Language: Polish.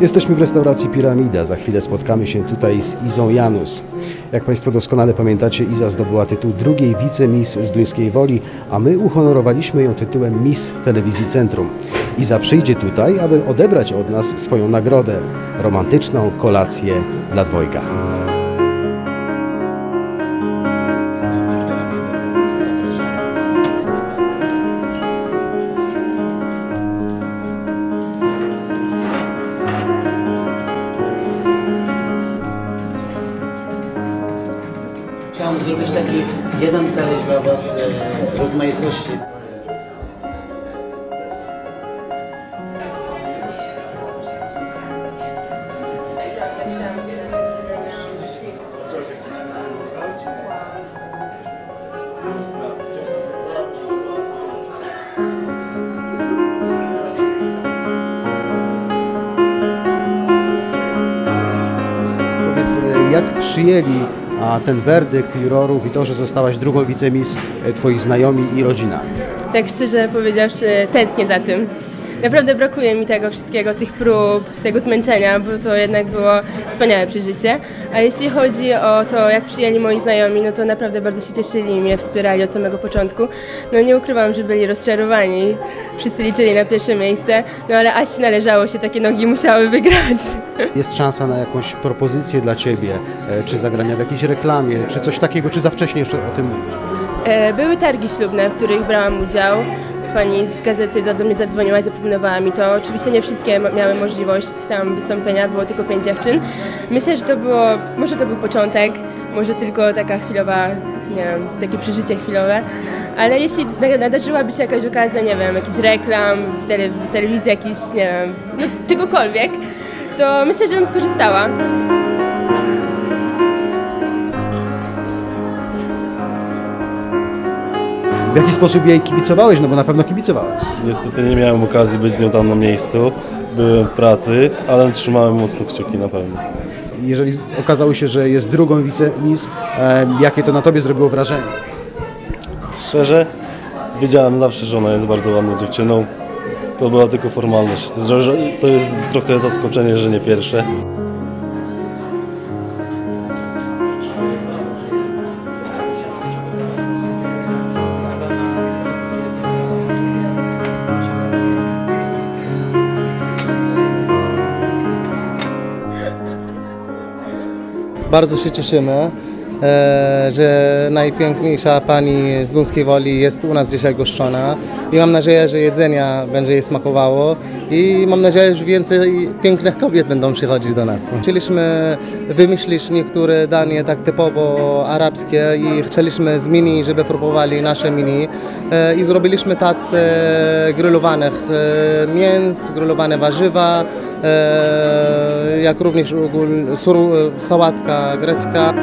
Jesteśmy w restauracji Piramida. Za chwilę spotkamy się tutaj z Izą Janus. Jak Państwo doskonale pamiętacie, Iza zdobyła tytuł drugiej wicemis z Duńskiej Woli, a my uhonorowaliśmy ją tytułem Miss Telewizji Centrum. Iza przyjdzie tutaj, aby odebrać od nas swoją nagrodę romantyczną kolację dla dwojga. Chciałem zrobić taki jeden talerz dla Was e, rozmaitości. E, jak przyjęli a, ten werdykt jurorów i to, że zostałaś drugą wicemis e, Twoi znajomi i rodzina? Tak szczerze powiedziawszy, tęsknię za tym. Naprawdę brakuje mi tego wszystkiego, tych prób, tego zmęczenia, bo to jednak było wspaniałe przeżycie. A jeśli chodzi o to, jak przyjęli moi znajomi, no to naprawdę bardzo się cieszyli i mnie wspierali od samego początku. No nie ukrywam, że byli rozczarowani. Wszyscy liczyli na pierwsze miejsce, no ale aż należało się, takie nogi musiały wygrać. Jest szansa na jakąś propozycję dla Ciebie, e, czy zagrania w jakiejś reklamie, czy coś takiego, czy za wcześnie jeszcze o tym mówisz? E, Były targi ślubne, w których brałam udział. Pani z gazety do mnie zadzwoniła i zaproponowała mi to. Oczywiście nie wszystkie miały możliwość tam wystąpienia, było tylko pięć dziewczyn. Myślę, że to było, może to był początek, może tylko taka chwilowa, nie wiem, takie przeżycie chwilowe. Ale jeśli na- nadarzyłaby się jakaś okazja, nie wiem, jakiś reklam w telewizji, jakiś, nie wiem, no czegokolwiek, to myślę, że bym skorzystała. W jaki sposób jej kibicowałeś? No bo na pewno kibicowałeś. Niestety nie miałem okazji być z nią tam na miejscu. Byłem w pracy, ale trzymałem mocno kciuki na pewno. Jeżeli okazało się, że jest drugą wicemis, e, jakie to na Tobie zrobiło wrażenie? Szczerze, wiedziałem zawsze, że ona jest bardzo ładną dziewczyną. To była tylko formalność. Że, że to jest trochę zaskoczenie, że nie pierwsze. Bardzo się cieszymy, że najpiękniejsza pani z Dunskiej Woli jest u nas dzisiaj goszczona i mam nadzieję, że jedzenia będzie jej smakowało i mam nadzieję, że więcej pięknych kobiet będą przychodzić do nas. Chcieliśmy wymyślić niektóre danie tak typowo arabskie i chcieliśmy z mini, żeby próbowali nasze mini e, i zrobiliśmy tacy grillowanych e, mięs, grillowane warzywa, e, jak również sałatka grecka.